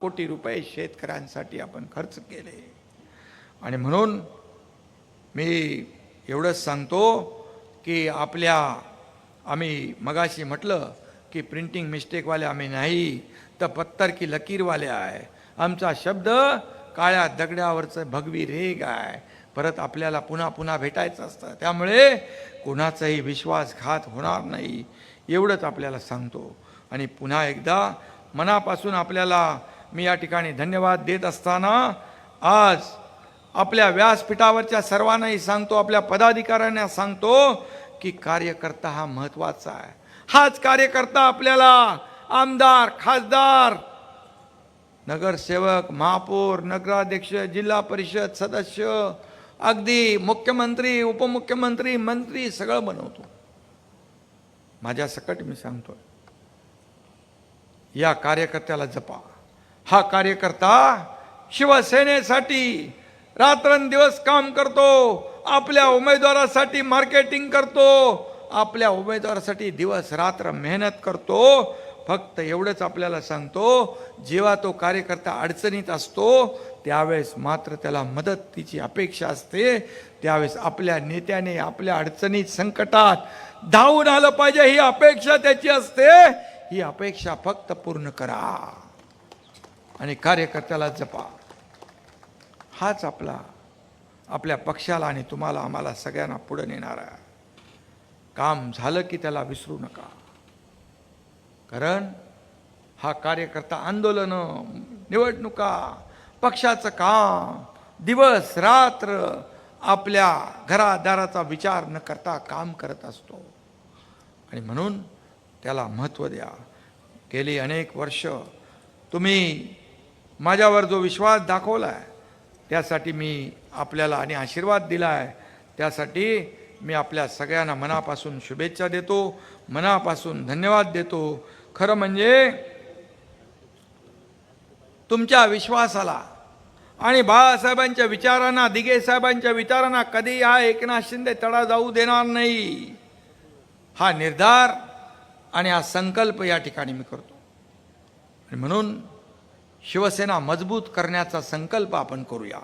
कोटी रुपये शेतकऱ्यांसाठी आपण खर्च केले. आणि म्हणून मी एवढंच सांगतो की आपल्या आम्ही मगाशी म्हटलं की प्रिंटिंग मिस्टेकवाले आम्ही नाही तर पत्तर की लकीरवाले आहे. आमचा शब्द काळ्या दगडावरचं भगवी रेग आहे. परत आपल्याला पुन्हा पुन्हा भेटायचं असतं. त्यामुळे कोणाचाही विश्वासघात होणार नाही. एवढंच आपल्याला सांगतो. आणि पुन्हा एकदा मनापासून आपल्याला मी या ठिकाणी धन्यवाद देत असताना आज आपल्या व्यासपीठावरच्या सर्वांनाही सांगतो आपल्या पदाधिकाऱ्यांना सांगतो की कार्यकर्ता हा महत्त्वाचा आहे. हाच कार्यकर्ता आपल्याला आमदार खासदार नगरसेवक महापौर नगराध्यक्ष जिल्हा परिषद सदस्य अगदी मुख्यमंत्री उपमुख्यमंत्री मंत्री सगळं बनवतो. माझ्या सकट मी सांगतो या कार्यकर्त्याला जपा. हा कार्यकर्ता शिवसेनेसाठी रात्रंदिवस काम करतो आपल्या उमेदवारासाठी मार्केटिंग करतो आपल्या उमेदवारासाठी दिवस रात्र मेहनत करतो. फक्त एवढंच आपल्याला सांगतो जेव्हा तो कार्यकर्ता अडचणीत असतो त्यावेळेस मात्र त्याला मदतीची अपेक्षा असते. त्यावेळेस आपल्या नेत्याने आपल्या अडचणीत संकटात धावून आलं पाहिजे ही अपेक्षा त्याची असते. ही अपेक्षा फक्त पूर्ण करा. आणि कार्यकर्त्याला जपा. हाच आपला आपल्या पक्षाला आणि तुम्हाला आम्हाला सगळ्यांना पुढे नेणारा. आहे. काम झालं की त्याला विसरू नका. कारण हा कार्यकर्ता आंदोलनं निवडणुका पक्षाचं काम दिवस रात्र आपल्या घरादाराचा विचार न करता काम करत असतो. आणि म्हणून त्याला महत्त्व द्या. गेली अनेक वर्ष तुम्ही माझ्यावर जो विश्वास दाखवला आहे त्यासाठी मी आपल्याला आणि आशीर्वाद दिला आहे त्यासाठी मी आपल्या सगळ्यांना मनापासून शुभेच्छा देतो मनापासून धन्यवाद देतो. खरं म्हणजे तुमच्या विश्वासाला आणि बाळासाहेबांच्या विचारांना दिगे साहेबांच्या विचारांना कधी हा एकनाथ शिंदे तडा जाऊ देणार नाही. हा निर्धार आणि हा संकल्प या ठिकाणी मी करतो. आणि म्हणून शिवसेना मजबूत करण्याचा संकल्प आपण करूया.